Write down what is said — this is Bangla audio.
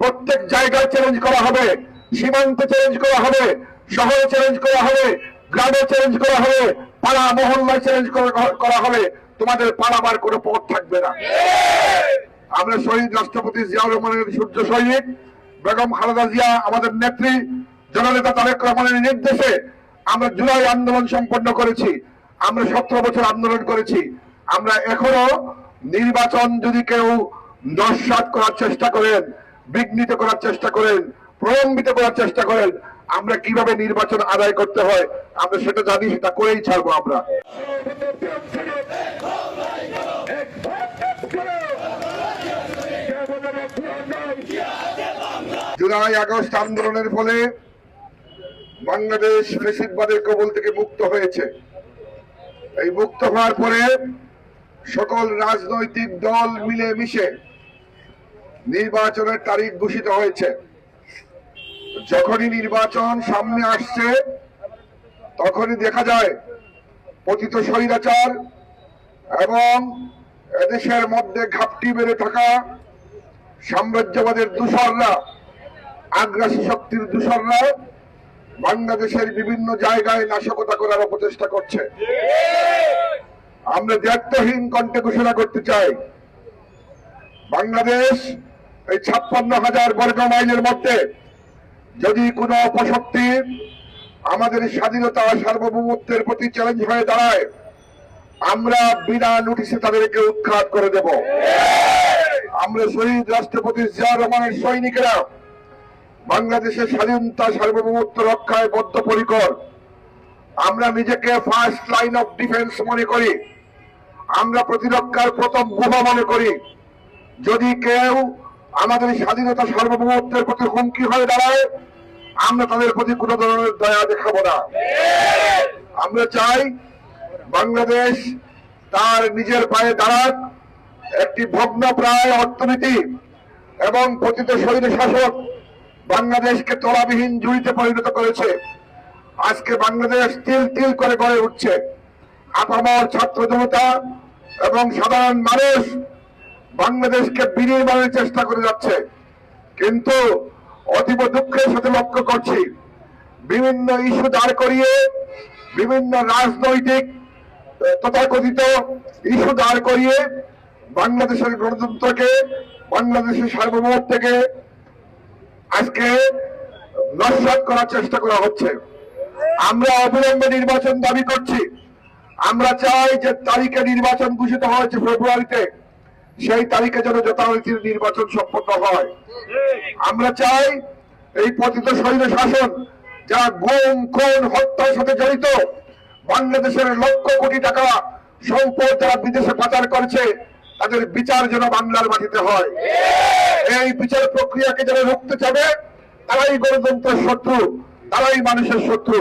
প্রত্যেক জায়গায় চ্যালেঞ্জ করা হবে। সীমান্তে চ্যালেঞ্জ করা হবে, শহরে চ্যালেঞ্জ করা হবে, গ্রামে চ্যালেঞ্জ করা হবে, পাড়া মহল্লায় চ্যালেঞ্জ করা হবে। তোমাদের পালাবার কোনো পথ থাকবে না। আমরা শহীদ রাষ্ট্রপতি জিয়াউর রহমানের সূর্য সৈনিক বেগম খালেদা জিয়া আমাদের নেত্রী, জননেতা তারেক রহমানের নির্দেশে আমরা জুলাই আন্দোলন সম্পন্ন করেছি। আমরা সতেরো বছর আন্দোলন করেছি। আমরা এখনও নির্বাচন যদি কেউ নস্বাত করার চেষ্টা করেন, বিঘ্নিত করার চেষ্টা করেন প্রলম্বিত করার চেষ্টা করেন। আমরা কীভাবে নির্বাচন আদায় করতে হয়, আমরা সেটা জানি, সেটা করেই ছাড়বো আমরা। জুলাই আগস্ট আন্দোলনের ফলে বাংলাদেশ ফেসিদবাদের কবল থেকে মুক্ত হয়েছে। এই মুক্ত হওয়ার পরে সকল রাজনৈতিক দল মিলে মিশে নির্বাচনের তারিখ ঘোষিত হয়েছে। যখনই নির্বাচন সামনে আসছে, তখনই দেখা যায় পতিত স্বৈরাচার এবং এদেশের মধ্যে ঘাপটি বেড়ে থাকা সাম্রাজ্যবাদের দূষররা আগ্রাসী শক্তির দূষররা বাংলাদেশের বিভিন্ন জায়গায় নাশকতা করার অপচেষ্টা করছে। আমরা দায়িত্বহীন কণ্ঠে ঘোষণা করতে চাই, বাংলাদেশ এই ছাপ্পান্ন হাজার বর্গ মাইলের মধ্যে যদি কোনো অপশক্তি আমাদের স্বাধীনতা সার্বভৌমত্বের প্রতি চ্যালেঞ্জ হয়ে দাঁড়ায়, আমরা বিনা নোটিশে তাদেরকে উৎখাত করে দেব। আমরা শহীদ রাষ্ট্রপতি জিয়া রহমানের সৈনিকেরা বাংলাদেশের স্বাধীনতা, সার্বভৌমত্ব রক্ষায় বদ্ধপরিকর। আমরা নিজেকে ফার্স্ট লাইন অফ ডিফেন্স মনে করি। আমরা প্রতিরক্ষার প্রথম বোমা মনে করি। যদি কেউ আমাদের স্বাধীনতা সার্বভৌমত্বের প্রতি হুমকি হয়ে দাঁড়ায়, আমরা তাদের প্রতি কোনো ধরনের দয়া দেখাবো না। আমরা চাই বাংলাদেশ তার নিজের পায়ে দাঁড়াক, একটি ভগ্ন প্রায় অর্থনীতি এবং পতিত শৈল শাসক বাংলাদেশকে তলাবিহীন জুড়িতে পরিণত করেছে। আজকে বাংলাদেশ তিল তিল করে গড়ে উঠছে। আপামর ছাত্র জনতা এবং সাধারণ মানুষ বাংলাদেশকে বিনির্মাণের চেষ্টা করে যাচ্ছে। কিন্তু অতীব দুঃখের সাথে লক্ষ্য করছি, বিভিন্ন ইস্যু দাঁড় করিয়ে, বিভিন্ন রাজনৈতিক তথাকথিত ইস্যু দাঁড় করিয়ে বাংলাদেশের গণতন্ত্রকে, বাংলাদেশের সার্বভৌমত্বকে আজকে নস্বাত করার চেষ্টা করা হচ্ছে। আমরা অবিলম্বে নির্বাচন দাবি করছি। আমরা চাই যে তারিখে নির্বাচন ঘোষিত হয়েছে ফেব্রুয়ারিতে সেই তারিখে যেন যথারীতির নির্বাচন সম্পন্ন হয়। আমরা চাই এই পতিত শৈল শাসন যারা গুম, খুন, হত্যার সাথে জড়িত, বাংলাদেশের লক্ষ কোটি টাকা সম্পদ যারা বিদেশে পাচার করেছে, তাদের বিচার যেন বাংলার মাটিতে হয়। এই বিচার প্রক্রিয়াকে যারা রুখতে চাবে, তারাই গণতন্ত্রের শত্রু, তারাই মানুষের শত্রু।